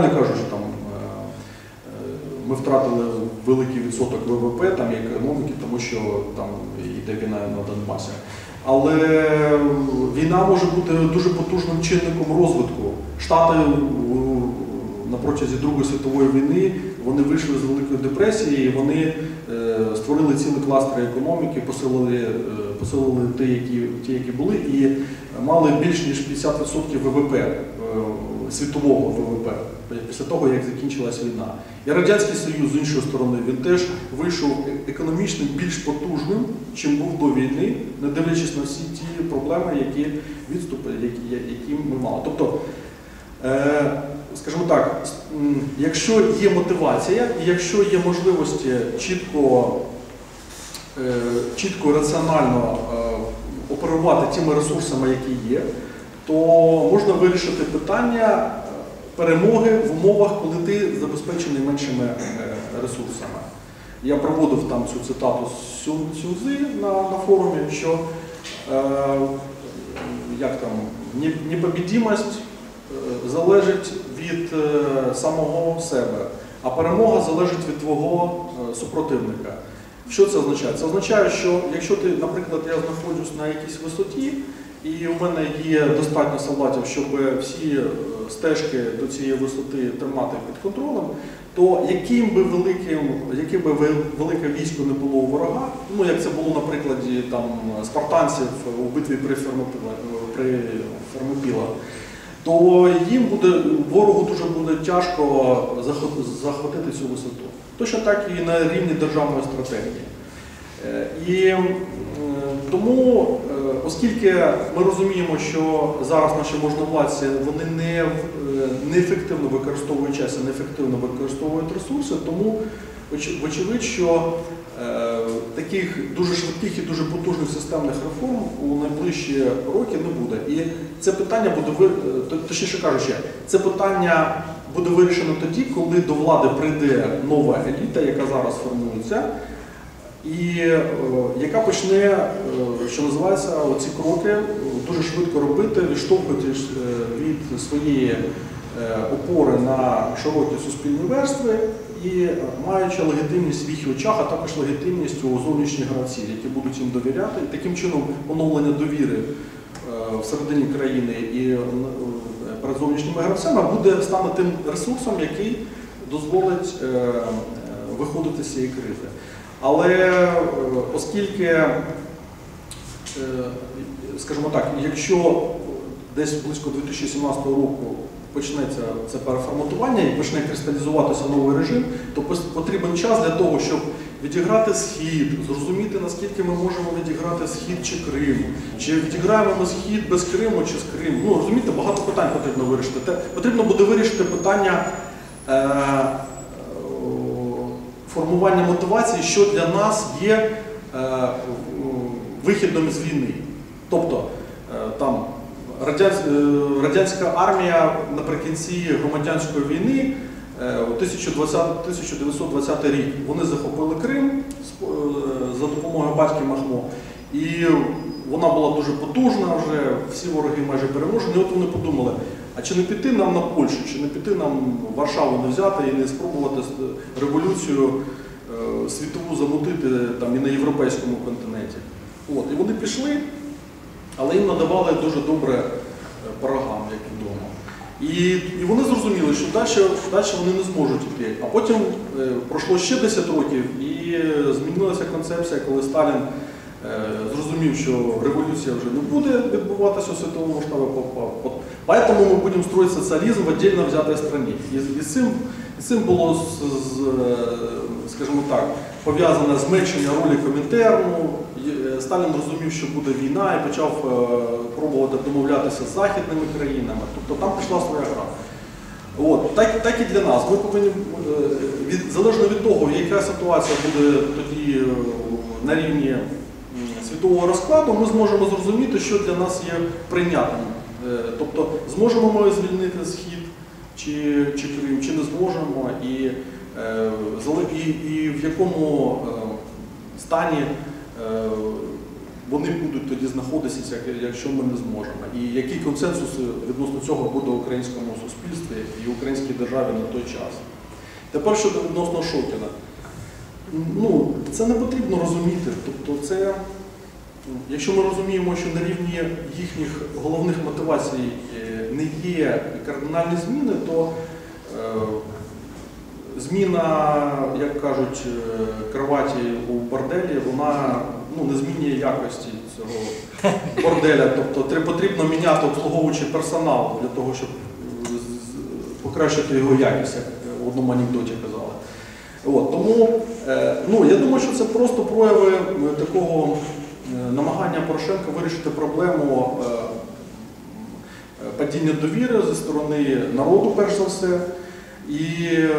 Не кажу, що там е, ми втратили великий відсоток ВВП там, економіки, тому що там йде війна на Донбасі. Але війна може бути дуже потужним чинником розвитку. Штати на протязі Другої світової війни вони вийшли з Великої депресії, вони е, створили цілі кластери економіки, посилили, е, посилили ті, які, ті, які були, і мали більш ніж 50% ВВП, світового ВВП після того, як закінчилась війна. І Радянський Союз, з іншої сторони, він теж вийшов е- економічно більш потужним, чим був до війни, не дивлячись на всі ті проблеми, які відступи, які, які ми мали. Тобто, е, скажімо так, якщо є мотивація, і якщо є можливості чітко, е, чітко і раціонально е, оперувати тими ресурсами, які є, то можна вирішити питання е, перемоги в умовах, коли ти забезпечений меншими е, ресурсами. Я проводив там цю цитату з Сю- Сюзи на, на форумі, що е, як там, непобідімость е, залежить від самого себе, а перемога залежить від твого супротивника. Що це означає? Це означає, що якщо ти, наприклад, я знаходжусь на якійсь висоті, і у мене є достатньо солдатів, щоб всі е, стежки до цієї висоти тримати під контролем, то яким би великим, яке би велике військо не було у ворога, ну як це було на прикладі там спартанців у битві при Фермопіла, при Фермопіла, то їм буде ворогу дуже буде тяжко захватити цю висоту. Точно так і на рівні державної стратегії. Е, І тому, е, оскільки ми розуміємо, що зараз наші можновладці вони не, е, неефективно використовують час і неефективно використовують ресурси, тому оч- вочевидь, що е, таких дуже швидких і дуже потужних системних реформ у найближчі роки не буде. І це питання буде е, точніше кажучи, це питання буде вирішено тоді, коли до влади прийде нова еліта, яка зараз формується, і е, яка почне, е, що називається, ці кроки дуже швидко робити, відштовхуючись е, від своєї опори на широкі суспільні верстви і маючи легітимність в їх очах, а також легітимність у зовнішніх гравців, які будуть їм довіряти. І таким чином оновлення довіри всередині країни і перед зовнішніми гравцями буде стане тим ресурсом, який дозволить виходити з цієї кризи. Але е, оскільки, е, скажімо так, якщо десь близько 2017 року почнеться це переформатування і почне кристалізуватися новий режим, то потрібен час для того, щоб відіграти схід, зрозуміти, наскільки ми можемо відіграти схід чи Крим, чи відіграємо ми схід без Криму чи з Криму. Ну розумієте, багато питань потрібно вирішити. Потрібно буде вирішити питання. Формування мотивації, що для нас є е, вихідом з війни. Тобто е, там е, радянська армія наприкінці громадянської війни е, у 1920 рік вони захопили Крим за допомогою батьки Махно. І вона була дуже потужна, вже всі вороги майже переможені. От вони подумали, а чи не піти нам на Польщу, чи не піти нам Варшаву не взяти і не спробувати революцію е, світову замутити там і на європейському континенті. От, і вони пішли, але їм надавали дуже добре е, по рогам, як відомо. І, і вони зрозуміли, що далі, далі вони не зможуть йти. А потім е, пройшло ще 10 років і змінилася концепція, коли Сталін зрозумів, що революція вже не буде відбуватися у світовому масштабі. по- по- по- Поэтому ми будемо строїти соціалізм в отдельно взятій страні. І, з- цим, було, е, скажімо так, пов'язане зменшення ролі Комінтерну. Е, Сталін розумів, що буде війна і почав е, пробувати домовлятися з західними країнами. Тобто там пішла своя гра. Так, і для нас. Е, залежно від того, яка ситуація буде тоді е, на рівні світового розкладу, ми зможемо зрозуміти, що для нас є прийнятним. Е, Тобто, зможемо ми звільнити схід чи, чи Крим, чи не зможемо, і, е, і, і в якому е, стані вони будуть тоді знаходитися, якщо ми не зможемо. І який консенсус відносно цього буде українському суспільстві і українській державі на той час. Тепер щодо відносно Шокіна. Ну, це не потрібно розуміти. Тобто, це, якщо ми розуміємо, що на рівні їхніх головних мотивацій е, не є кардинальні зміни, то е, зміна, як кажуть, е, кроваті у борделі, вона ну, не змінює якості цього борделя. Тобто потрібно міняти обслуговуючий персонал для того, щоб покращити його якість, як в одному анекдоті казали. От, тому ну, я думаю, що це просто прояви такого намагання Порошенка вирішити проблему е, е, падіння довіри зі сторони народу, перш за все. І е,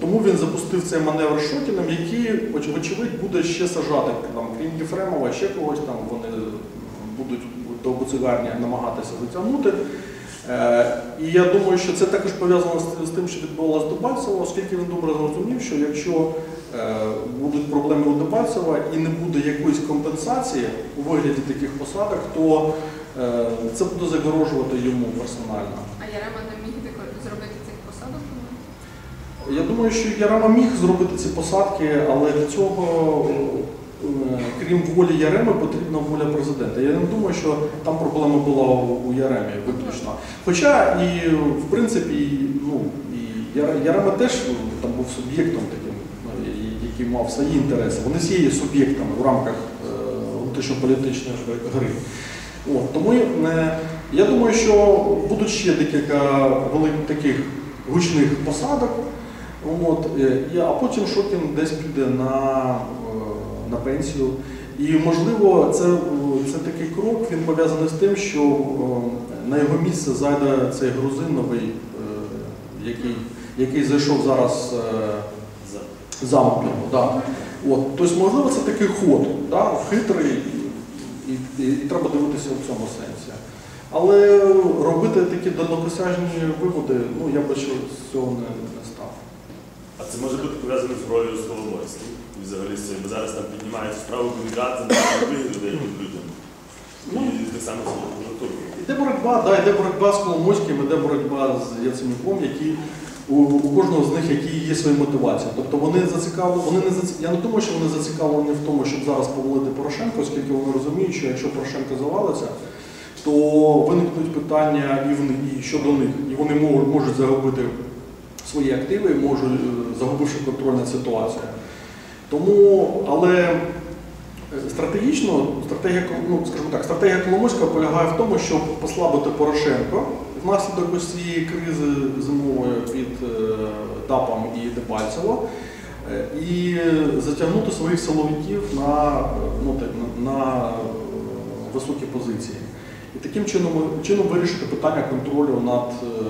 тому він запустив цей маневр з Шокіним, який, оч- вочевидь, буде ще саджати, там, крім Єфремова, ще когось там вони будуть до буцигарні намагатися затягнути. Е, І я думаю, що це також пов'язано з- тим, що відбувалося Дебальцево, оскільки він добре зрозумів, що якщо е, будуть проблеми у Дебальцева і не буде якоїсь компенсації у вигляді таких посадок, то е, це буде загорожувати йому персонально. А Ярема не міг зробити цих посадок? Я думаю, що Ярема міг зробити ці посадки, але для цього, е, крім волі Яреми, потрібна воля президента. Я не думаю, що там проблема була у Яремі виключно. Хоча і в принципі, ну, і Ярема теж там був суб'єктом таким, ну, який мав свої інтереси. Вони всі є суб'єктами в рамках е, внутрішньополітичної гри. От, тому е, я думаю, що будуть ще декілька великих таких гучних посадок. От, е, а потім Шокін десь піде на, на пенсію. І можливо, це, це такий крок, він пов'язаний з тим, що на його місце зайде цей грузин новий, який, який зайшов зараз замок. Да. От, тобто, можливо, це такий ход, да, хитрий, і, і, і треба дивитися в цьому сенсі. Але робити такі далекосяжні виводи, ну я б ще з цього не, не став. А це може бути пов'язано з ролью. І взагалі з цим, бо зараз там піднімають справу комунікації на людей людям. Ну. І так само з прокуратурою. Іде боротьба, да, йде боротьба з Коломойським, іде боротьба з Яценюком, які у, у кожного з них які є свої мотивації. Тобто вони зацікавлені, вони не заці... я не думаю, що вони зацікавлені в тому, щоб зараз повалити Порошенко, оскільки вони розуміють, що якщо Порошенко завалиться, то виникнуть питання і, в них, і щодо них, і вони можуть, загубити свої активи, можуть, е, загубивши контроль над ситуацією. Тому, але е, стратегічно, стратегія, ну, скажімо так, стратегія Коломойського полягає в тому, щоб послабити Порошенко внаслідок ось цієї кризи зимової під е, ДАПом і Дебальцево, е, і затягнути своїх силовиків на, ну, так, на, високі позиції. І таким чином, чином вирішити питання контролю над, е,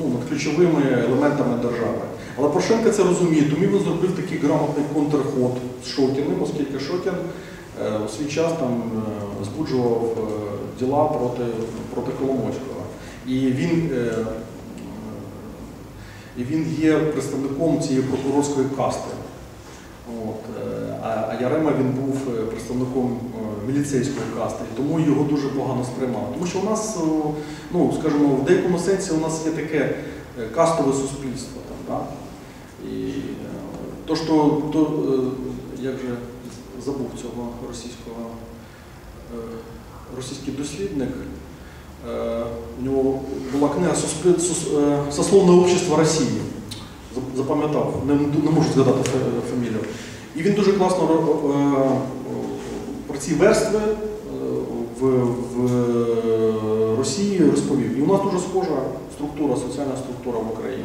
ну, над ключовими елементами держави. Але Порошенко це розуміє, тому він зробив такий грамотний контрход з Шокіним, оскільки Шокін у свій час там збуджував діла проти, проти Коломойського. І він, е, і він є представником цієї прокурорської касти. От, е, а, Ярема він був е, представником міліцейської касти, і тому його дуже погано сприймали. Тому що у нас, ну скажімо, в деякому сенсі у нас є таке кастове суспільство. Там, да? І то, що то, е, як же забув цього російського російський дослідник. Е, У нього була книга «Суспіль- е, «Сословне общество Росії. Запам'ятав, не, не можу згадати фамілію. І він дуже класно про ці верстви в, в Росії розповів. І у нас дуже схожа структура, соціальна структура в Україні.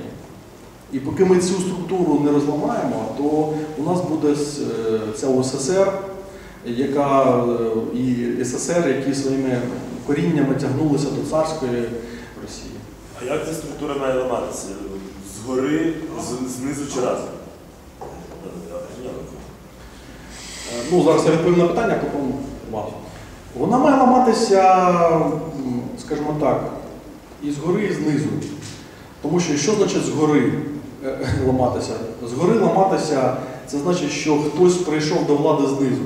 І поки ми цю структуру не розламаємо, то у нас буде ця УССР, яка і СССР, які своїми коріннями тягнулися до царської Росії. А як ця структура має ламатися? Згори, з- знизу чи разом? Е, Ну, зараз я відповім на питання, а потім вам. Вона має ламатися, м, скажімо так, і згори, і знизу. Тому що що значить згори е, ламатися? Згори ламатися це значить, що хтось прийшов до влади знизу.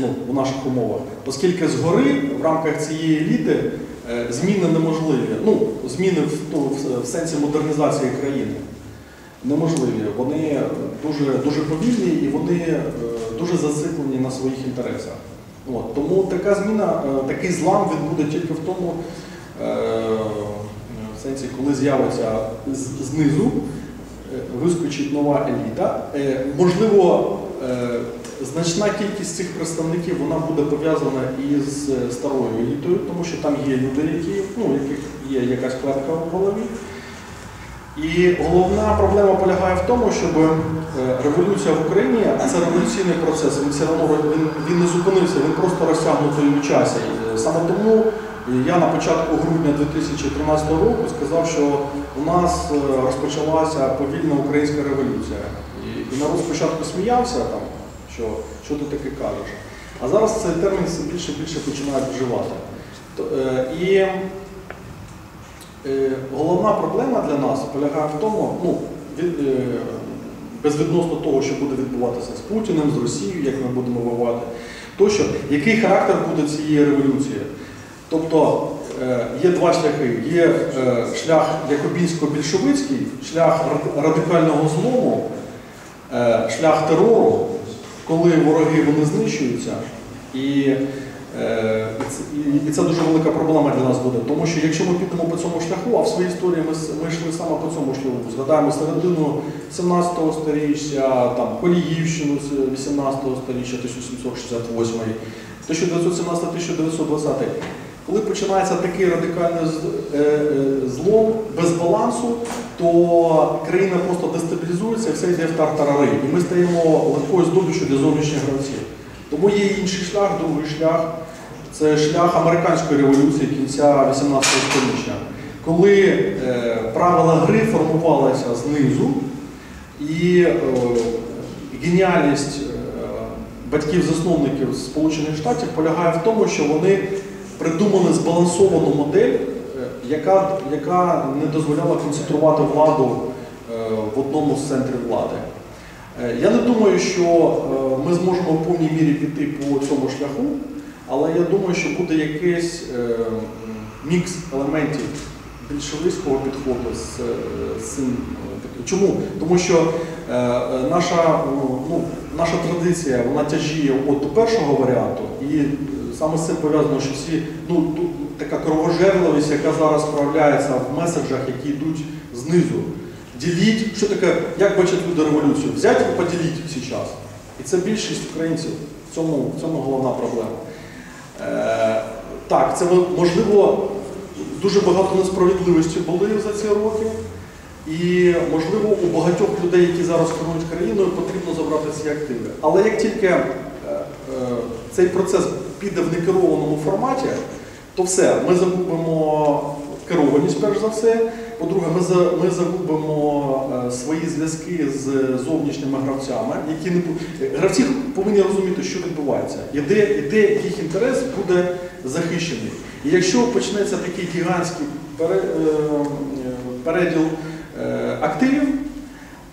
Ну, в наших умовах, оскільки згори в рамках цієї еліти е, зміни неможливі. Ну, зміни в, ну, в- сенсі модернізації країни неможливі. Вони дуже, дуже повільні і вони е, дуже зациклені на своїх інтересах. От, тому така зміна, е, такий злам він буде тільки в тому в сенсі, коли з'явиться знизу, вискочить нова еліта. Можливо, значна кількість цих представників вона буде пов'язана із е, старою елітою, тому що там є люди, які, ну, яких є якась клепка в голові. І головна проблема полягає в тому, щоб е, революція в Україні, а це революційний процес, він все одно він, він не зупинився, він просто розтягнутий у часі. Е, Саме тому я на початку грудня 2013 року сказав, що у нас розпочалася повільна українська революція. І народ спочатку сміявся там, що, що ти таке кажеш. А зараз цей термін все більше і більше починають вживати. Е, і Е, Головна проблема для нас полягає в тому, ну, від, е, безвідносно того, що буде відбуватися з Путіним, з Росією, як ми будемо воювати, тощо, який характер буде цієї революції. Тобто є два шляхи. Є шлях якобінсько-більшовицький, шлях радикального злому, шлях терору, коли вороги вони знищуються. І Е, І це, і- це дуже велика проблема для нас буде. Тому що якщо ми підемо по цьому шляху, а в своїй історії ми, ми йшли саме по цьому шляху, згадаємо середину 17 століття, там Коліївщину з 18 століття, 1768, 1917-1920. Коли починається такий радикальний е, е, злом без балансу, то країна просто дестабілізується і все йде в тартарари. І ми стаємо легкою здобиччю для зовнішніх гравців. Тому є інший шлях, другий шлях. Це шлях американської революції кінця 18 століття, коли е, правила гри формувалися знизу, і геніальність батьків-засновників Сполучених Штатів полягає в тому, що вони придумали збалансовану модель, е, яка, яка не дозволяла концентрувати владу е, в одному з центрів влади. Е, Я не думаю, що ми зможемо в повній мірі піти по цьому шляху, але я думаю, що буде якийсь мікс елементів більшовицького підходу з, цим. Чому? Тому що наша, ну, наша традиція вона тяжіє от до першого варіанту, і саме з цим пов'язано, що всі ну, така кровожерливість, яка зараз проявляється в меседжах, які йдуть знизу. Діліть, що таке, як бачать люди революцію? Взять і поділіть зараз. І це більшість українців. В цьому, в цьому головна проблема. Е, так, це можливо дуже багато несправедливості були за ці роки. І, можливо, у багатьох людей, які зараз керують країною, потрібно забрати ці активи. Але як тільки е, е, цей процес піде в некерованому форматі, то все, ми загубимо керованість, перш за все. По-друге, ми, за, ми загубимо е, свої зв'язки з зовнішніми гравцями, які не гравці повинні розуміти, що відбувається, і де, і де їх інтерес буде захищений. І якщо почнеться такий гігантський е, е, переділ активів,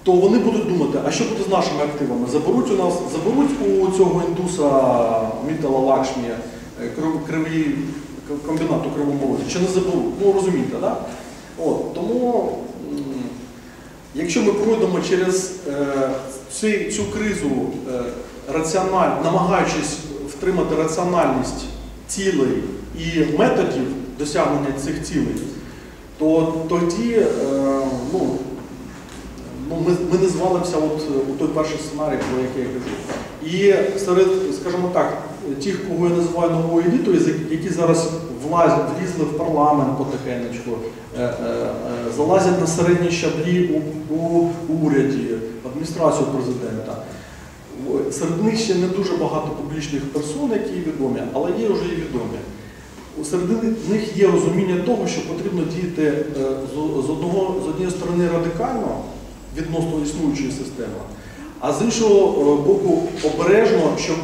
то вони будуть думати, а що буде з нашими активами? Заберуть у нас, заберуть у цього індуса Мітала Лакшмі е, кривий к- комбінат у кривому розі, чи не заберуть? Ну розумієте, так? Да? От, тому, якщо ми пройдемо через е, цю, цю кризу е, раціональ, намагаючись втримати раціональність цілей і методів досягнення цих цілей, то тоді е, ну, ну, ми, ми не звалимося от, у той перший сценарій, про який я кажу. І серед, скажімо так, тих, кого я називаю новою елітою, які зараз влазять, влізли в парламент потихенечку, е, е, е, залазять на середні щаблі у, у уряді, адміністрацію президента. Серед них ще не дуже багато публічних персон, які відомі, але є вже і відомі. Серед них є розуміння того, що потрібно діяти е, з, одного, з однієї сторони радикально відносно існуючої системи, а з іншого е, боку обережно, щоб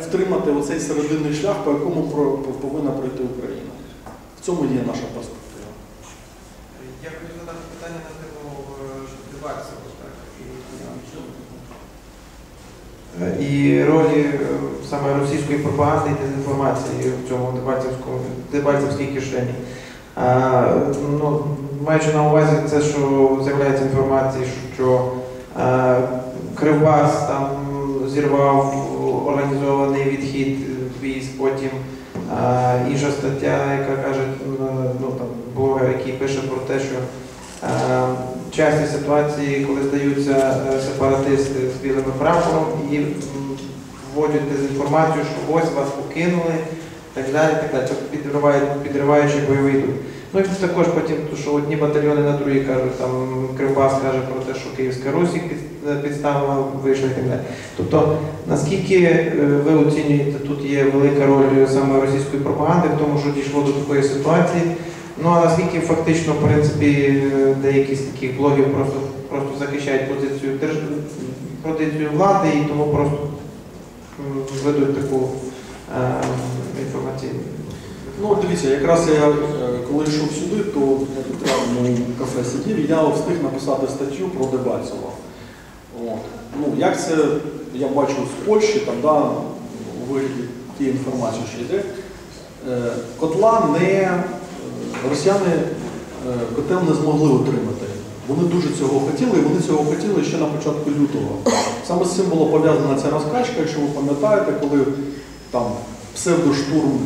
втримати оцей серединний шлях, по якому повинна пройти Україна. В цьому є наша перспектива. Я хотів задати питання на тему е, дебатів, так? І е, ролі саме російської пропаганди і дезінформації в цьому Дебальцевській кишені. А, ну, маючи на увазі це, що з'являється інформація, що е, Кривбас там зірвав організований відхід військ, потім е, інша стаття, яка каже, ну там блогер, який пише про те, що е, часті ситуації, коли здаються е, сепаратисти з білими прапором і вводять дезінформацію, що ось вас покинули, так далі, так далі. Тобто підриваючи бойовий дух. Ну і також потім, то, що одні батальйони на другі кажуть, там Кривбас каже про те, що Київська Русь їх під- підставила, вийшла і так далі. Тобто, наскільки е, ви оцінюєте, тут є велика роль саме російської пропаганди в тому, що дійшло до такої ситуації. Ну а наскільки фактично, в принципі, е, деякі з таких блогів просто, просто захищають позицію позицію влади і тому просто ведуть таку е, інформаційну. Ну, дивіться, якраз я е, коли йшов сюди, то я тут у кафе сидів, я встиг написати статтю про Дебальцева. Ну, як це я бачу з Польщі, там, да, у вигляді тієї інформації, що йде. Е, Котла не е, росіяни котел не змогли отримати. Вони дуже цього хотіли, і вони цього хотіли ще на початку лютого. Саме з цим було пов'язана ця розкачка, якщо ви пам'ятаєте, коли там псевдоштурм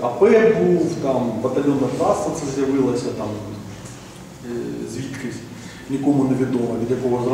АП був, там батальйонна траса це з'явилася там е, звідкись, нікому не відомо, від якого